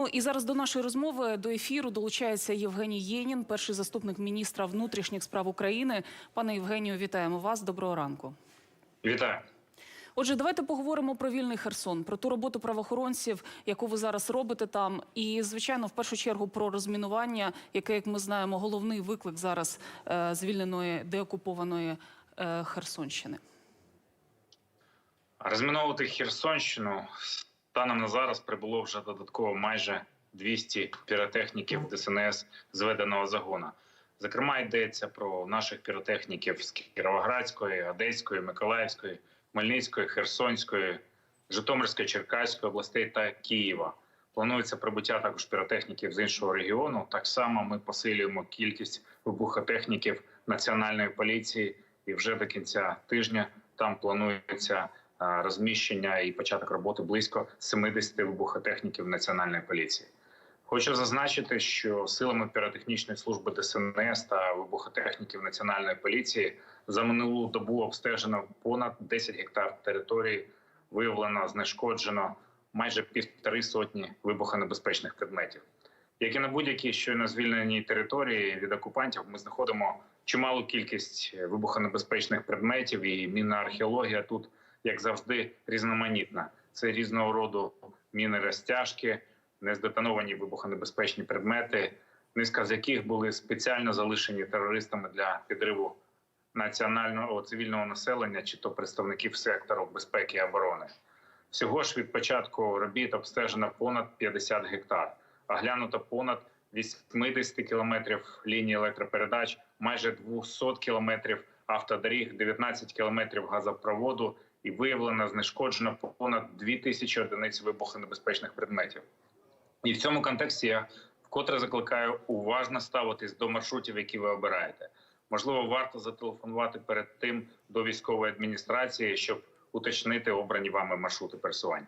Ну і зараз до нашої розмови до ефіру долучається Євгеній Єнін, перший заступник міністра внутрішніх справ України. Пане Євгенію, вітаємо вас. Доброго ранку. Вітаю. Отже, давайте поговоримо про вільний Херсон, про ту роботу правоохоронців, яку ви зараз робите там, і звичайно, в першу чергу про розмінування, яке, як ми знаємо, головний виклик зараз е, звільненої деокупованої е, Херсонщини. Розміновувати Херсонщину станом на зараз прибуло вже додатково майже 200 піротехніків ДСНС зведеного загона. Зокрема, йдеться про наших піротехніків з Кіровоградської, Одеської, Миколаївської, Хмельницької, Херсонської, Житомирської, Черкаської областей та Києва. Планується прибуття також піротехніків з іншого регіону. Так само ми посилюємо кількість вибухотехніків національної поліції, і вже до кінця тижня там планується розміщення і початок роботи близько 70 вибухотехніків національної поліції. Хочу зазначити, що силами піротехнічної служби ДСНС та вибухотехніків національної поліції за минулу добу обстежено понад 10 гектар території, виявлено, знешкоджено майже півтори сотні вибухонебезпечних предметів. Як і на будь-якій щойно звільненій території від окупантів, ми знаходимо чималу кількість вибухонебезпечних предметів, і мінна археологія тут, як завжди, різноманітна. Це різного роду міни розтяжки, нездетоновані вибухонебезпечні предмети, низка з яких були спеціально залишені терористами для підриву національного цивільного населення, чи то представників сектору безпеки і оборони. Всього ж від початку робіт обстежено понад 50 гектар, оглянуто понад 80 кілометрів лінії електропередач, майже 200 кілометрів автодоріг, 19 кілометрів газопроводу і виявлено знешкоджено понад 2000 одиниць вибухонебезпечних предметів. І в цьому контексті я вкотре закликаю уважно ставитись до маршрутів, які ви обираєте. Можливо, варто зателефонувати перед тим до військової адміністрації, щоб уточнити обрані вами маршрути пересування.